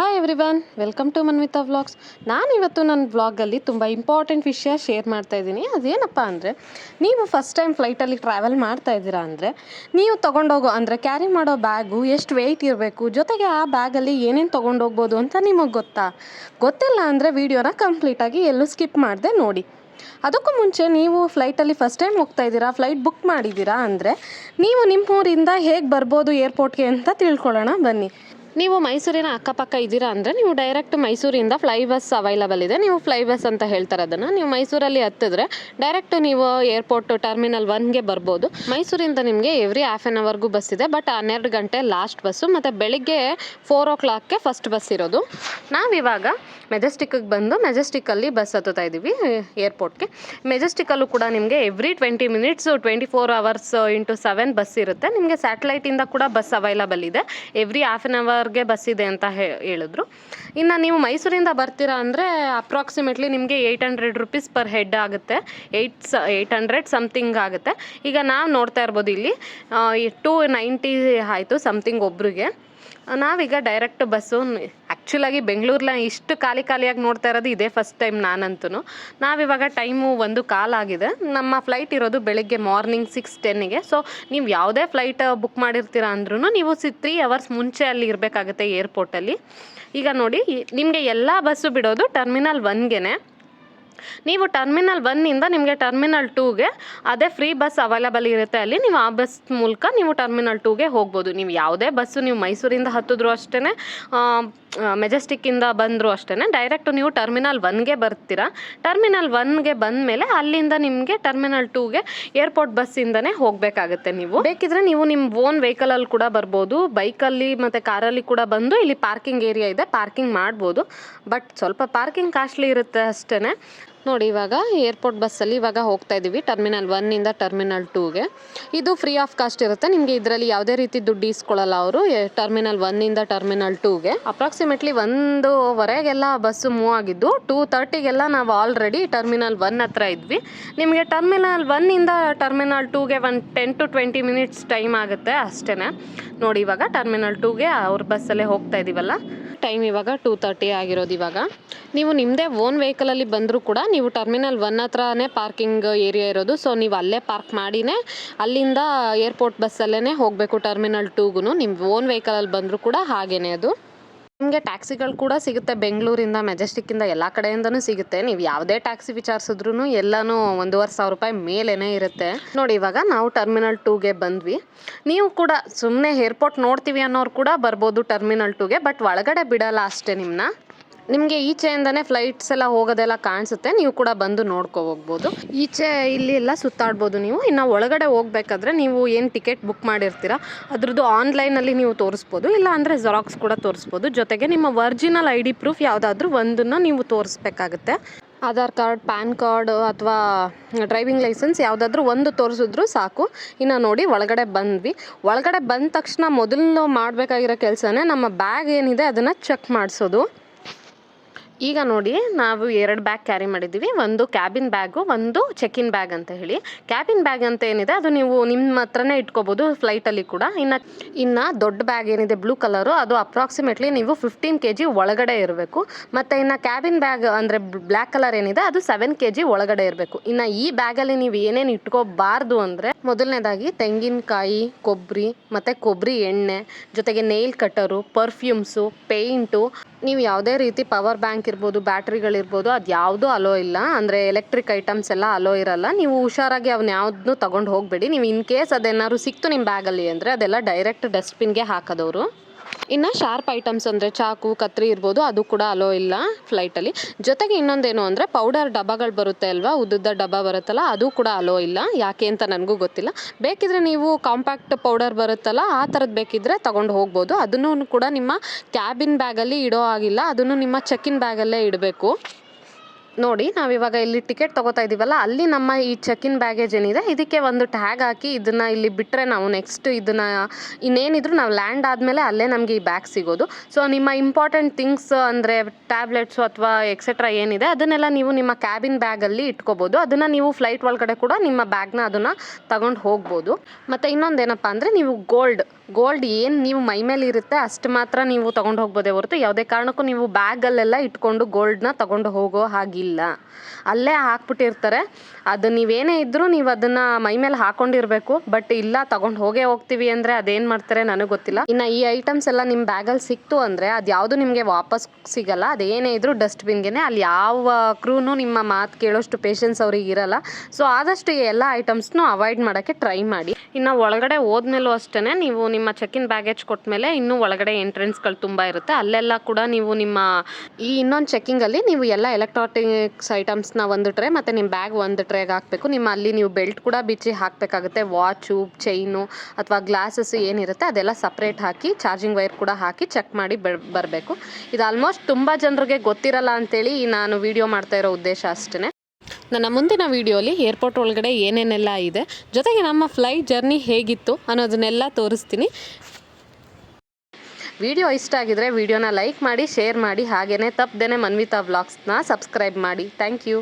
Hi everyone welcome to Manvitha vlogs ನಾನು ಇವತ್ತು ನನ್ನ ವ್ಲಾಗಲ್ಲಿ ತುಂಬ ಇಂಪಾರ್ಟೆಂಟ್ ವಿಷಯ ಶೇರ್ ಮಾಡ್ತಾ ಇದ್ದೀನಿ. ಅದೇನಪ್ಪ ಅಂದರೆ, ನೀವು ಫಸ್ಟ್ ಟೈಮ್ ಫ್ಲೈಟಲ್ಲಿ ಟ್ರಾವೆಲ್ ಮಾಡ್ತಾ ಇದ್ದೀರಾ ಅಂದರೆ, ನೀವು ತೊಗೊಂಡೋಗೋ, ಅಂದರೆ ಕ್ಯಾರಿ ಮಾಡೋ ಬ್ಯಾಗು ಎಷ್ಟು ವೆಯ್ಟ್ ಇರಬೇಕು, ಜೊತೆಗೆ ಆ ಬ್ಯಾಗಲ್ಲಿ ಏನೇನು ತೊಗೊಂಡೋಗ್ಬೋದು ಅಂತ ನಿಮಗೆ ಗೊತ್ತಾ? ಗೊತ್ತಿಲ್ಲ ಅಂದರೆ ವೀಡಿಯೋನ ಕಂಪ್ಲೀಟಾಗಿ ಎಲ್ಲೂ ಸ್ಕಿಪ್ ಮಾಡದೆ ನೋಡಿ. ಅದಕ್ಕೂ ಮುಂಚೆ ನೀವು ಫ್ಲೈಟಲ್ಲಿ ಫಸ್ಟ್ ಟೈಮ್ ಹೋಗ್ತಾ ಇದ್ದೀರಾ ಫ್ಲೈಟ್ ಬುಕ್ ಮಾಡಿದ್ದೀರಾ ಅಂದರೆ, ನೀವು ನಿಮ್ಮ ಊರಿಂದ ಹೇಗೆ ಬರ್ಬೋದು ಏರ್ಪೋರ್ಟ್ಗೆ ಅಂತ ತಿಳ್ಕೊಳ್ಳೋಣ ಬನ್ನಿ. ನೀವು ಮೈಸೂರಿನ ಅಕ್ಕಪಕ್ಕ ಇದ್ದೀರಾ ಅಂದರೆ ನೀವು ಡೈರೆಕ್ಟ್ ಮೈಸೂರಿಂದ ಫ್ಲೈ ಬಸ್ ಅವೈಲಬಲ್ ಇದೆ. ನೀವು ಫ್ಲೈ ಬಸ್ ಅಂತ ಹೇಳ್ತಾರೆ ಅದನ್ನು ನೀವು ಮೈಸೂರಲ್ಲಿ ಹತ್ತಿದ್ರೆ ಡೈರೆಕ್ಟ್ ನೀವು ಏರ್ಪೋರ್ಟ್ ಟರ್ಮಿನಲ್ ಒನ್ಗೆ ಬರ್ಬೋದು. ಮೈಸೂರಿಂದ ನಿಮಗೆ ಎವ್ರಿ ಹಾಫ್ ಆನ್ ಅವರ್ಗೂ ಬಸ್ ಇದೆ. ಬಟ್ ಹನ್ನೆರಡು ಗಂಟೆ ಲಾಸ್ಟ್ ಬಸ್ಸು ಮತ್ತು ಬೆಳಿಗ್ಗೆ ಫೋರ್ ಓ ಕ್ಲಾಕ್ಗೆ ಫಸ್ಟ್ ಬಸ್ ಇರೋದು. ನಾವಿವಾಗ ಮೆಜೆಸ್ಟಿಕ್ಗೆ ಬಂದು ಮೆಜೆಸ್ಟಿಕ್ಕಲ್ಲಿ ಬಸ್ ಹತ್ತುತ್ತಾ ಇದ್ದೀವಿ ಏರ್ಪೋರ್ಟ್ಗೆ ಮೆಜೆಸ್ಟಿಕ್ಕಲ್ಲೂ ಕೂಡ ನಿಮಗೆ every twenty minutes twenty four hours into seven bus ಇರುತ್ತೆ. ನಿಮಗೆ ಸ್ಯಾಟಲೈಟಿಂದ ಕೂಡ ಬಸ್ ಅವೈಲಬಲ್ ಇದೆ. ಎವ್ರಿ ಹಾಫ್ ಆನ್ ಅವರ್ಗೆ ಬಸ್ ಇದೆ ಅಂತ ಹೇಳಿದ್ರು. ಇನ್ನು ನೀವು ಮೈಸೂರಿಂದ ಬರ್ತೀರಾ ಅಂದರೆ ಅಪ್ರಾಕ್ಸಿಮೇಟ್ಲಿ ನಿಮಗೆ eight hundred rupees per head ಆಗುತ್ತೆ. ಏಯ್ಟ್ ಸ ಏಯ್ಟ್ ಹಂಡ್ರೆಡ್ ಸಮಥಿಂಗ್ ಆಗುತ್ತೆ. ಈಗ ನಾವು ನೋಡ್ತಾ ಇರ್ಬೋದು ಇಲ್ಲಿ ಟೂ ನೈಂಟಿ ಆಯಿತು ಸಮಥಿಂಗ್ ಒಬ್ರಿಗೆ. ನಾವೀಗ ಡೈರೆಕ್ಟ್ ಬಸ್ಸು ಆ್ಯಕ್ಚುಲಾಗಿ ಬೆಂಗಳೂರನ್ನ ಇಷ್ಟು ಖಾಲಿ ಖಾಲಿಯಾಗಿ ನೋಡ್ತಾ ಇರೋದು ಇದೇ ಫಸ್ಟ್ ಟೈಮ್ ನಾನಂತೂ ನಾವಿವಾಗ ಟೈಮು ಒಂದು ಕಾಲಾಗಿದೆ ನಮ್ಮ ಫ್ಲೈಟ್ ಇರೋದು ಬೆಳಗ್ಗೆ ಮಾರ್ನಿಂಗ್ ಸಿಕ್ಸ್ ಟೆನ್ನಿಗೆ ಸೊ ನೀವು ಯಾವುದೇ ಫ್ಲೈಟ್ ಬುಕ್ ಮಾಡಿರ್ತೀರ ಅಂದ್ರೂ ನೀವು ಸಿ ತ್ರೀ ಅವರ್ಸ್ ಮುಂಚೆ ಅಲ್ಲಿ ಇರಬೇಕಾಗುತ್ತೆ ಏರ್ಪೋರ್ಟಲ್ಲಿ ಈಗ ನೋಡಿ ನಿಮಗೆ ಎಲ್ಲ ಬಸ್ಸು ಬಿಡೋದು ಟರ್ಮಿನಲ್ ಒನ್ಗೆನೆ ನೀವು ಟರ್ಮಿನಲ್ ಒನ್ನಿಂದ ನಿಮಗೆ ಟರ್ಮಿನಲ್ ಟೂಗೆ ಅದೇ ಫ್ರೀ ಬಸ್ ಅವೈಲಬಲ್ ಇರುತ್ತೆ ಅಲ್ಲಿ. ನೀವು ಆ ಬಸ್ ಮೂಲಕ ನೀವು ಟರ್ಮಿನಲ್ ಟೂಗೆ ಹೋಗ್ಬೋದು. ನೀವು ಯಾವುದೇ ಬಸ್ಸು ನೀವು ಮೈಸೂರಿಂದ ಹತ್ತಿದ್ರು ಅಷ್ಟೇ ಮೆಜೆಸ್ಟಿಕ್ಕಿಂದ ಬಂದರೂ ಅಷ್ಟೇ ಡೈರೆಕ್ಟ್ ನೀವು ಟರ್ಮಿನಲ್ ಒನ್ಗೆ ಬರ್ತೀರಾ. ಟರ್ಮಿನಲ್ ಒನ್ಗೆ ಬಂದಮೇಲೆ ಅಲ್ಲಿಂದ ನಿಮಗೆ ಟರ್ಮಿನಲ್ ಟೂಗೆ ಏರ್ಪೋರ್ಟ್ ಬಸ್ಸಿಂದನೇ ಹೋಗಬೇಕಾಗುತ್ತೆ ನೀವು. ಬೇಕಿದ್ರೆ ನೀವು ನಿಮ್ಮ ಓನ್ ವೆಹಿಕಲಲ್ಲಿ ಕೂಡ ಬರ್ಬೋದು. ಬೈಕಲ್ಲಿ ಮತ್ತು ಕಾರಲ್ಲಿ ಕೂಡ ಬಂದು ಇಲ್ಲಿ ಪಾರ್ಕಿಂಗ್ ಏರಿಯಾ ಇದೆ. ಪಾರ್ಕಿಂಗ್ ಮಾಡ್ಬೋದು. ಬಟ್ ಸ್ವಲ್ಪ ಪಾರ್ಕಿಂಗ್ ಕಾಸ್ಟ್ಲಿ ಇರುತ್ತೆ ಅಷ್ಟೇ ನೋಡಿ, ಇವಾಗ ಏರ್ಪೋರ್ಟ್ ಬಸ್ಸಲ್ಲಿ ಇವಾಗ ಹೋಗ್ತಾ ಇದ್ದೀವಿ ಟರ್ಮಿನಲ್ ಒನ್ನಿಂದ ಟರ್ಮಿನಲ್ ಟೂಗೆ ಇದು ಫ್ರೀ ಆಫ್ ಕಾಸ್ಟ್ ಇರುತ್ತೆ. ನಿಮಗೆ ಇದರಲ್ಲಿ ಯಾವುದೇ ರೀತಿ ದುಡ್ಡು ಇಸ್ಕೊಳ್ಳಲ್ಲ ಅವರು ಟರ್ಮಿನಲ್ ಒನ್ನಿಂದ ಟರ್ಮಿನಲ್ ಟೂಗೆ ಅಪ್ರಾಕ್ಸಿಮೇಟ್ಲಿ ಒಂದೂವರೆಗೆಲ್ಲ ಬಸ್ಸು ಮೂವ್ ಆಗಿದ್ದು ಟೂ ತರ್ಟಿಗೆಲ್ಲ ನಾವು ಆಲ್ರೆಡಿ ಟರ್ಮಿನಲ್ ಒನ್ ಹತ್ರ ಇದ್ವಿ. ನಿಮಗೆ ಟರ್ಮಿನಲ್ ಒನ್ನಿಂದ ಟರ್ಮಿನಲ್ ಟೂಗೆ ಒಂದು ten to twenty minutes time ಆಗುತ್ತೆ ಅಷ್ಟೇ ನೋಡಿ, ಇವಾಗ ಟರ್ಮಿನಲ್ ಟೂಗೆ ಅವ್ರ ಬಸ್ಸಲ್ಲೇ ಹೋಗ್ತಾ ಇದ್ದೀವಲ್ಲ ಟೈಮ್ ಇವಾಗ ಟೂ ತರ್ಟಿ ಆಗಿರೋದು ಇವಾಗ. ನೀವು ನಿಮ್ಮದೇ ಓನ್ ವೆಹಿಕಲಲ್ಲಿ ಬಂದರೂ ಕೂಡ ನೀವು ಟರ್ಮಿನಲ್ ಒನ್ ಹತ್ರನೇ ಪಾರ್ಕಿಂಗ್ ಏರಿಯಾ ಇರೋದು. ಸೊ ನೀವು ಅಲ್ಲೇ ಪಾರ್ಕ್ ಮಾಡಿನೇ ಅಲ್ಲಿಂದ ಏರ್ಪೋರ್ಟ್ ಬಸ್ಸಲ್ಲೇ ಹೋಗಬೇಕು ಟರ್ಮಿನಲ್ ಟೂಗೂ ನಿಮ್ಮ ಓನ್ ವೆಹಿಕಲಲ್ಲಿ ಬಂದರೂ ಕೂಡ ಹಾಗೇನೆ ಅದು. ನಿಮಗೆ ಟ್ಯಾಕ್ಸಿಗಳು ಕೂಡ ಸಿಗುತ್ತೆ ಬೆಂಗಳೂರಿಂದ ಮೆಜೆಸ್ಟಿಕ್ಕಿಂದ ಎಲ್ಲ ಕಡೆಯಿಂದನೂ ಸಿಗುತ್ತೆ. ನೀವು ಯಾವುದೇ ಟ್ಯಾಕ್ಸಿ ವಿಚಾರಿಸಿದ್ರು ಎಲ್ಲನೂ ಒಂದೂವರೆ ಸಾವಿರ ರೂಪಾಯಿ ಮೇಲೇ ಇರುತ್ತೆ. ನೋಡಿ, ಇವಾಗ ನಾವು ಟರ್ಮಿನಲ್ ಟೂಗೆ ಬಂದ್ವಿ. ನೀವು ಕೂಡ ಸುಮ್ಮನೆ ಏರ್ಪೋರ್ಟ್ ನೋಡ್ತೀವಿ ಅನ್ನೋರು ಕೂಡ ಬರ್ಬೋದು ಟರ್ಮಿನಲ್ ಟೂಗೆ, ಬಟ್ ಒಳಗಡೆ ಬಿಡಲ್ಲ ಅಷ್ಟೇ ನಿಮ್ಮನ್ನ ನಿಮಗೆ ಈಚೆಯಿಂದನೇ ಫ್ಲೈಟ್ಸ್ ಎಲ್ಲ ಹೋಗೋದೆಲ್ಲ ಕಾಣಿಸುತ್ತೆ. ನೀವು ಕೂಡ ಬಂದು ನೋಡ್ಕೊ ಹೋಗ್ಬೋದು. ಈಚೆ ಇಲ್ಲಿ ಎಲ್ಲ ಸುತ್ತಾಡ್ಬೋದು ನೀವು. ಇನ್ನು ಒಳಗಡೆ ಹೋಗ್ಬೇಕಾದ್ರೆ ನೀವು ಏನು ಟಿಕೆಟ್ ಬುಕ್ ಮಾಡಿರ್ತೀರ, ಅದ್ರದ್ದು ಆನ್ಲೈನಲ್ಲಿ ನೀವು ತೋರಿಸ್ಬೋದು. ಇಲ್ಲ ಅಂದರೆ ಜೆರಾಕ್ಸ್ ಕೂಡ ತೋರಿಸ್ಬೋದು. ಜೊತೆಗೆ ನಿಮ್ಮ ಒರಿಜಿನಲ್ ಐ ಡಿ ಪ್ರೂಫ್ ಯಾವುದಾದ್ರೂ ಒಂದನ್ನು ನೀವು ತೋರಿಸ್ಬೇಕಾಗುತ್ತೆ. ಆಧಾರ್ ಕಾರ್ಡ್ ಪ್ಯಾನ್ ಕಾರ್ಡ್ ಅಥವಾ ಡ್ರೈವಿಂಗ್ ಲೈಸೆನ್ಸ್ ಯಾವುದಾದ್ರೂ ಒಂದು ತೋರಿಸಿದ್ರು ಸಾಕು. ಇನ್ನು ನೋಡಿ, ಒಳಗಡೆ ಬಂದ್ವಿ. ಒಳಗಡೆ ಬಂದ ತಕ್ಷಣ ಮೊದಲು ಮಾಡಬೇಕಾಗಿರೋ ಕೆಲಸನೇ ನಮ್ಮ ಬ್ಯಾಗ್ ಏನಿದೆ ಅದನ್ನು ಚೆಕ್ ಮಾಡಿಸೋದು. ಈಗ ನೋಡಿ, ನಾವು ಎರಡು ಬ್ಯಾಗ್ ಕ್ಯಾರಿ ಮಾಡಿದ್ದೀವಿ. ಒಂದು ಕ್ಯಾಬಿನ್ ಬ್ಯಾಗು ಒಂದು ಚೆಕಿನ್ ಬ್ಯಾಗ್ ಅಂತ ಹೇಳಿ. ಕ್ಯಾಬಿನ್ ಬ್ಯಾಗ್ ಅಂತ ಏನಿದೆ, ಅದು ನೀವು ನಿಮ್ಮ ಹತ್ರನೇ ಇಟ್ಕೋಬೋದು ಫ್ಲೈಟಲ್ಲಿ ಕೂಡ. ಇನ್ನು ಇನ್ನು ದೊಡ್ಡ ಬ್ಯಾಗ್ ಏನಿದೆ ಬ್ಲೂ ಕಲರು ಅದು ಅಪ್ರಾಕ್ಸಿಮೇಟ್ಲಿ ನೀವು ಫಿಫ್ಟೀನ್ ಕೆ ಜಿ ಒಳಗಡೆ ಇರಬೇಕು. ಮತ್ತು ಇನ್ನು ಕ್ಯಾಬಿನ್ ಬ್ಯಾಗ್ ಅಂದರೆ ಬ್ಲ್ಯಾಕ್ ಕಲರ್ ಏನಿದೆ, ಅದು ಸೆವೆನ್ ಕೆ ಜಿ ಒಳಗಡೆ ಇರಬೇಕು. ಇನ್ನು ಈ ಬ್ಯಾಗಲ್ಲಿ ನೀವು ಏನೇನು ಇಟ್ಕೋಬಾರ್ದು ಅಂದರೆ, ಮೊದಲನೇದಾಗಿ ತೆಂಗಿನಕಾಯಿ ಕೊಬ್ಬರಿ ಮತ್ತು ಕೊಬ್ಬರಿ ಎಣ್ಣೆ, ಜೊತೆಗೆ ನೇಲ್ ಕಟ್ಟರು ಪರ್ಫ್ಯೂಮ್ಸು ಪೇಂಟು ನೀವು ಯಾವುದೇ ರೀತಿ ಪವರ್ ಬ್ಯಾಂಕ್ ಇರ್ಬೋದು ಬ್ಯಾಟ್ರಿಗಳಿರ್ಬೋದು ಅದು ಯಾವುದೂ ಅಲೋ ಇಲ್ಲ. ಅಂದರೆ ಎಲೆಕ್ಟ್ರಿಕ್ ಐಟಮ್ಸ್ ಎಲ್ಲ ಅಲೋ ಇರಲ್ಲ. ನೀವು ಹುಷಾರಾಗಿ ಅವನ್ನ ಯಾವುದನ್ನು ತೊಗೊಂಡು ಹೋಗಬೇಡಿ. ನೀವು ಇನ್ ಕೇಸ್ ಅದೇನಾದ್ರು ಸಿಕ್ತು ನಿಮ್ಮ ಬ್ಯಾಗಲ್ಲಿ ಅಂದರೆ ಅದೆಲ್ಲ ಡೈರೆಕ್ಟ್ ಡಸ್ಟ್ಬಿನ್ಗೆ ಹಾಕೋದವರು. ಇನ್ನು ಶಾರ್ಪ್ ಐಟಮ್ಸ್ ಅಂದರೆ ಚಾಕು, ಕತ್ರಿ ಇರ್ಬೋದು, ಅದು ಕೂಡ ಅಲೋ ಇಲ್ಲ ಫ್ಲೈಟಲ್ಲಿ ಜೊತೆಗೆ ಇನ್ನೊಂದೇನು ಅಂದರೆ ಪೌಡರ್ ಡಬ್ಬಗಳು ಬರುತ್ತೆ ಅಲ್ವಾ ಉದ್ದದ ಡಬ್ಬ ಬರುತ್ತಲ್ಲ, ಅದು ಕೂಡ ಅಲೋ ಇಲ್ಲ. ಯಾಕೆ ಅಂತ ನನಗೂ ಗೊತ್ತಿಲ್ಲ. ಬೇಕಿದ್ರೆ ನೀವು ಕಾಂಪ್ಯಾಕ್ಟ್ ಪೌಡರ್ ಬರುತ್ತಲ್ಲ, ಆ ಥರದ್ದು ಬೇಕಿದ್ರೆ ತೊಗೊಂಡು ಹೋಗ್ಬೋದು. ಅದನ್ನು ಕೂಡ ನಿಮ್ಮ ಕ್ಯಾಬಿನ್ ಬ್ಯಾಗಲ್ಲಿ ಇಡೋ ಆಗಿಲ್ಲ ಅದನ್ನು ನಿಮ್ಮ ಚೆಕ್ಕಿನ್ ಬ್ಯಾಗಲ್ಲೇ ಇಡಬೇಕು. ನೋಡಿ ನಾವಿವಾಗ ಇಲ್ಲಿ ಟಿಕೆಟ್ ತೊಗೋತಾ ಇದ್ದೀವಲ್ಲ ಅಲ್ಲಿ ನಮ್ಮ ಈ ಚೆಕ್ ಇನ್ ಬ್ಯಾಗೇಜ್ ಏನಿದೆ, ಇದಕ್ಕೆ ಒಂದು ಟ್ಯಾಗ್ ಹಾಕಿ ಇದನ್ನು ಇಲ್ಲಿ ಬಿಟ್ಟರೆ ನಾವು ನೆಕ್ಸ್ಟ್ ಇದನ್ನು ಇನ್ನೇನಿದ್ರು ನಾವು ಲ್ಯಾಂಡ್ ಆದಮೇಲೆ ಅಲ್ಲೇ ನಮಗೆ ಈ ಬ್ಯಾಗ್ ಸಿಗೋದು. ಸೊ ನಿಮ್ಮ ಇಂಪಾರ್ಟೆಂಟ್ ಥಿಂಗ್ಸ್ ಅಂದರೆ ಟ್ಯಾಬ್ಲೆಟ್ಸು ಅಥವಾ ಎಕ್ಸೆಟ್ರಾ ಏನಿದೆ, ಅದನ್ನೆಲ್ಲ ನೀವು ನಿಮ್ಮ ಕ್ಯಾಬಿನ್ ಬ್ಯಾಗಲ್ಲಿ ಇಟ್ಕೋಬೋದು. ಅದನ್ನು ನೀವು ಫ್ಲೈಟ್ ಒಳಗಡೆ ಕೂಡ ನಿಮ್ಮ ಬ್ಯಾಗ್ನ ಅದನ್ನು ತಗೊಂಡು ಹೋಗ್ಬೋದು. ಮತ್ತು ಇನ್ನೊಂದೇನಪ್ಪ ಅಂದರೆ, ನೀವು ಗೋಲ್ಡ್ ಗೋಲ್ಡ್ ಏನು ನೀವು ಮೈ ಮೇಲೆ ಇರುತ್ತೆ, ಅಷ್ಟು ಮಾತ್ರ ನೀವು ತೊಗೊಂಡು ಹೋಗ್ಬೋದೇ ಹೊರತು, ಯಾವುದೇ ಕಾರಣಕ್ಕೂ ನೀವು ಬ್ಯಾಗಲ್ಲೆಲ್ಲ ಇಟ್ಕೊಂಡು ಗೋಲ್ಡ್ನ ತೊಗೊಂಡು ಹೋಗೋ ಹಾಗಿಲ್ಲ ಅಲ್ಲೇ ಹಾಕ್ಬಿಟ್ಟಿರ್ತಾರೆ. ಅದು ನೀವೇನೇ ಇದ್ದರೂ ನೀವು ಅದನ್ನು ಮೈ ಮೇಲೆ ಹಾಕೊಂಡಿರಬೇಕು. ಬಟ್ ಇಲ್ಲ, ತಗೊಂಡು ಹೋಗೇ ಹೋಗ್ತೀವಿ ಅಂದರೆ ಅದೇನು ಮಾಡ್ತಾರೆ ನನಗೆ ಗೊತ್ತಿಲ್ಲ. ಇನ್ನು ಈ ಐಟಮ್ಸ್ ಎಲ್ಲ ನಿಮ್ಮ ಬ್ಯಾಗಲ್ಲಿ ಸಿಕ್ತು ಅಂದರೆ ಅದು ಯಾವುದು ನಿಮಗೆ ವಾಪಸ್ ಸಿಗಲ್ಲ. ಅದೇನೇ ಇದ್ರೂ ಡಸ್ಟ್ಬಿನ್ಗೆ ಅಲ್ಲಿ ಯಾವ ಕ್ರೂನು ನಿಮ್ಮ ಮಾತು ಕೇಳೋಷ್ಟು ಪೇಷನ್ಸ್ ಅವ್ರಿಗೆ ಇರಲ್ಲ. ಸೊ ಆದಷ್ಟು ಈ ಎಲ್ಲ ಐಟಮ್ಸ್ನು ಅವಾಯ್ಡ್ ಮಾಡೋಕ್ಕೆ ಟ್ರೈ ಮಾಡಿ. ಇನ್ನು ಒಳಗಡೆ ಹೋದ್ಮೇಲೂ ಅಷ್ಟೇ ನೀವು ನಿಮ್ಮ ಚೆಕ್ ಬ್ಯಾಗೇಜ್ ಕೊಟ್ಮೇಲೆ ಇನ್ನೂ ಒಳಗಡೆ ಎಂಟ್ರೆನ್ಸ್ಗಳು ತುಂಬ ಇರುತ್ತೆ. ಅಲ್ಲೆಲ್ಲ ಕೂಡ ನೀವು ನಿಮ್ಮ ಈ ಇನ್ನೊಂದು ಚೆಕ್ಕಿಂಗಲ್ಲಿ ನೀವು ಎಲ್ಲ ಎಲೆಕ್ಟ್ರಾನಿಕ್ಸ್ ಐಟಮ್ಸ್ನ ಒಂದು ಟ್ರೇ ಮತ್ತು ನಿಮ್ಮ ಬ್ಯಾಗ್ ಒಂದು ಟ್ರೇಗೆ ಹಾಕಬೇಕು. ನಿಮ್ಮ ಅಲ್ಲಿ ನೀವು ಬೆಲ್ಟ್ ಕೂಡ ಬಿಚ್ಚಿ ಹಾಕಬೇಕಾಗುತ್ತೆ. ವಾಚು ಚೈನು ಅಥವಾ ಗ್ಲಾಸಸ್ ಏನಿರುತ್ತೆ ಅದೆಲ್ಲ ಸಪ್ರೇಟ್ ಹಾಕಿ ಚಾರ್ಜಿಂಗ್ ವೈರ್ ಕೂಡ ಹಾಕಿ ಚೆಕ್ ಮಾಡಿ ಬರಬೇಕು. ಇದು ಆಲ್ಮೋಸ್ಟ್ ತುಂಬ ಜನರಿಗೆ ಗೊತ್ತಿರಲ್ಲ ಅಂತೇಳಿ ನಾನು ವಿಡಿಯೋ ಮಾಡ್ತಾ ಇರೋ ಉದ್ದೇಶ ಅಷ್ಟೇ ನನ್ನ ಮುಂದಿನ ವಿಡಿಯೋಲಿ ಏರ್ಪೋರ್ಟ್ ಒಳಗಡೆ ಏನೇನೆಲ್ಲ ಇದೆ, ಜೊತೆಗೆ ನಮ್ಮ ಫ್ಲೈಟ್ ಜರ್ನಿ ಹೇಗಿತ್ತು ಅನ್ನೋದನ್ನೆಲ್ಲ ತೋರಿಸ್ತೀನಿ. ವಿಡಿಯೋ ಇಷ್ಟ ಆಗಿದ್ರೆ ವಿಡಿಯೋನ ಲೈಕ್ ಮಾಡಿ, ಶೇರ್ ಮಾಡಿ ಹಾಗೆಯೇ ತಪ್ಪದೇನೆ ಮನ್ವಿತಾ ವ್ಲಾಗ್ಸ್ನ ಸಬ್ಸ್ಕ್ರೈಬ್ ಮಾಡಿ. Thank you.